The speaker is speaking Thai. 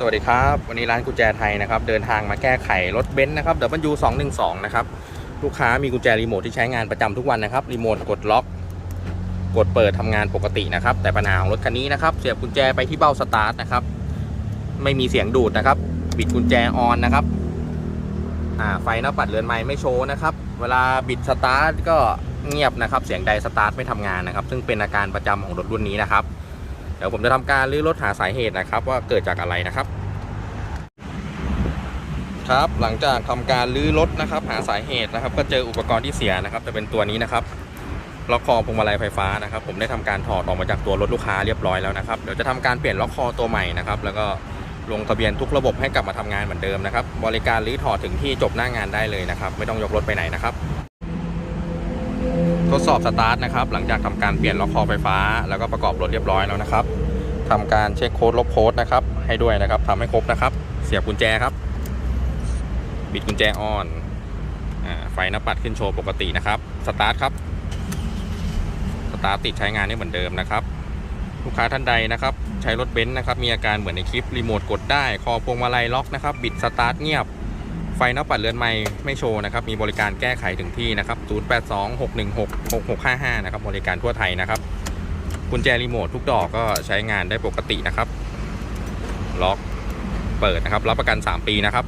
สวัสดีครับ วันนี้ร้านกุญแจไทยนะครับ เดินทางมาแก้ไขรถเบนซ์นะครับ W212 นะครับ ลูกค้ามีกุญแจรีโมทที่ใช้งานประจำทุกวันนะครับ รีโมทกดล็อก กดเปิดทำงานปกตินะครับ แต่ปัญหาของรถคันนี้นะครับ เสียบกุญแจไปที่เบ้าสตาร์ทนะครับ ไม่มีเสียงดูดนะครับ บิดกุญแจออนนะครับ อ่า ไฟหน้าปัดเรือนไม้ไม่โชว์นะครับ เวลาบิดสตาร์ทก็เงียบนะครับ เสียงใดสตาร์ทไม่ทำงานนะครับ ซึ่งเป็นอาการประจำของรถรุ่นนี้นะครับ เดี๋ยวผมจะทำการรื้อรถหาสาเหตุนะครับ ว่าเกิดจากอะไรนะครับ ครับหลังจากทำการรื้อรถนะครับ หาสาเหตุนะครับ ก็เจออุปกรณ์ที่เสียนะครับ จะเป็นตัวนี้นะครับล็อกคอพวงมาลัยไฟฟ้านะครับ ผมได้ทำการถอดออกมาจากตัวรถลูกค้าเรียบร้อยแล้วนะครับเดี๋ยวจะทำการเปลี่ยนล็อกคอตัวใหม่นะครับแล้วก็ลงทะเบียนทุกระบบให้กลับมาทำงานเหมือนเดิมนะครับ บริการรื้อถอดถึงที่จบหน้างานได้เลยนะครับ ไม่ต้องยกรถไปไหนนะครับ ทดสอบสตาร์ทนะครับ หลังจากทำการเปลี่ยนล็อกคอไฟฟ้า แล้วก็ประกอบรถเรียบร้อยแล้วนะครับทำการเช็คโค้ดลบโค้ดนะครับ ให้ด้วยนะครับทำให้ครบนะครับ เสียบกุญแจครับ บิดกุญแจออนอไฟหน้าปัดขึ้นโชว์ปกตินะครับ สตาร์ทครับ สตาร์ทติดใช้งานได้เหมือนเดิมนะครับ ลูกค้าท่านใดนะครับ ใช้รถเบนซ์นะครับ มีอาการเหมือนในคลิป รีโมทกดได้ คอพวงมาลัยล็อกนะครับ บิดสตาร์ทเงียบ ไฟหน้าปัดเรือนไม้ไม่โชว์นะครับ มีบริการแก้ไขถึงที่นะครับ 0826166655 นะครับ บริการทั่วไทยนะครับกุญแจรีโมททุกดอกก็ใช้งานได้ปกตินะครับ ล็อกเปิดนะครับ รับประกัน 3 ปีนะครับ